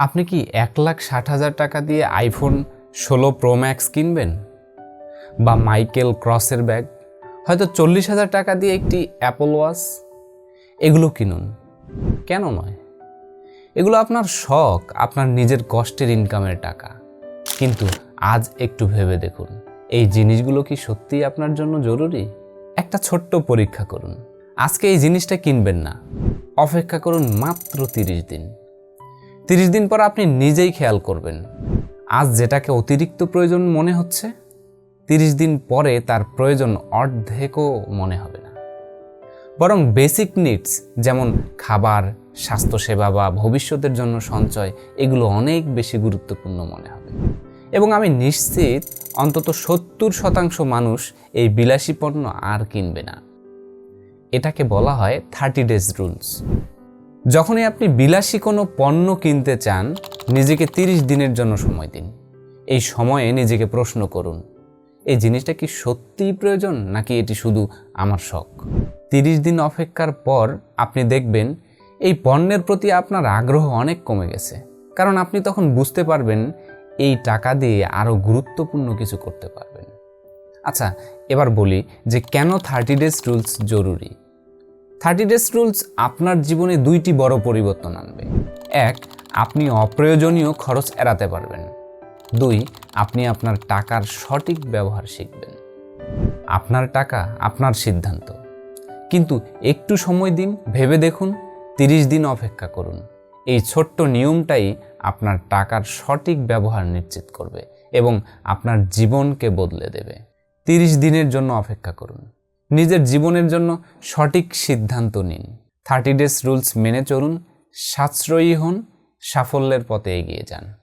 আপনি কি এক লাখ ষাট হাজার টাকা দিয়ে আইফোন ষোলো প্রো ম্যাক্স কিনবেন? বা মাইকেল ক্রসের ব্যাগ? হয়তো চল্লিশ হাজার টাকা দিয়ে একটি অ্যাপল ওয়াচ? এগুলো কিনুন। কেন নয়? এগুলো আপনার শখ, আপনার নিজের কষ্টের ইনকামের টাকা। কিন্তু আজ একটু ভেবে দেখুন, এই জিনিসগুলো কি সত্যিই আপনার জন্য জরুরি? একটা ছোট্ট পরীক্ষা করুন। আজকে এই জিনিসটা কিনবেন না। অপেক্ষা করুন মাত্র তিরিশ দিন। তিরিশ দিন পর আপনি নিজেই খেয়াল করবেন। আজ যেটাকে অতিরিক্ত প্রয়োজন মনে হচ্ছে, তিরিশ দিন পরে তার প্রয়োজন অর্ধেকও মনে হবে না। বরং বেসিক নিডস যেমন খাবার, স্বাস্থ্যসেবা বা ভবিষ্যতের জন্য সঞ্চয়, এগুলো অনেক বেশি গুরুত্বপূর্ণ মনে হবে। এবং আমি নিশ্চিত, অন্তত সত্তর শতাংশ মানুষ এই বিলাসী পণ্য আর কিনবে না। এটাকে বলা হয় থার্টি ডেজ রুলস যখনই আপনি বিলাসী কোনো পণ্য কিনতে চান, নিজেকে তিরিশ দিনের জন্য সময় দিন। এই সময়ে নিজেকে প্রশ্ন করুন, এই জিনিসটা কি সত্যিই প্রয়োজন নাকি এটি শুধু আমার শখ? তিরিশ দিন অপেক্ষার পর আপনি দেখবেন এই পণ্যের প্রতি আপনার আগ্রহ অনেক কমে গেছে। কারণ আপনি তখন বুঝতে পারবেন এই টাকা দিয়ে আরও গুরুত্বপূর্ণ কিছু করতে পারবেন। আচ্ছা এবার বলি যে কেন থার্টি ডেজ রুলস জরুরি? থার্টি ডেজ রুলস আপনার জীবনে দুইটি বড় পরিবর্তন আনবে। এক, আপনি অপ্রয়োজনীয় খরচ এড়াতে পারবেন। দুই, আপনি আপনার টাকার সঠিক ব্যবহার শিখবেন। আপনার টাকা আপনার সিদ্ধান্ত। কিন্তু একটু সময় দিন, ভেবে দেখুন, তিরিশ দিন অপেক্ষা করুন। এই ছোট্ট নিয়মটাই আপনার টাকার সঠিক ব্যবহার নিশ্চিত করবে এবং আপনার জীবনকে বদলে দেবে। তিরিশ দিনের জন্য অপেক্ষা করুন। নিজের জীবনের জন্য সঠিক সিদ্ধান্ত নিন। থার্টি ডেজ রুলস মেনে চলুন, সাশ্রয়ী হন, সাফল্যের পথে এগিয়ে যান।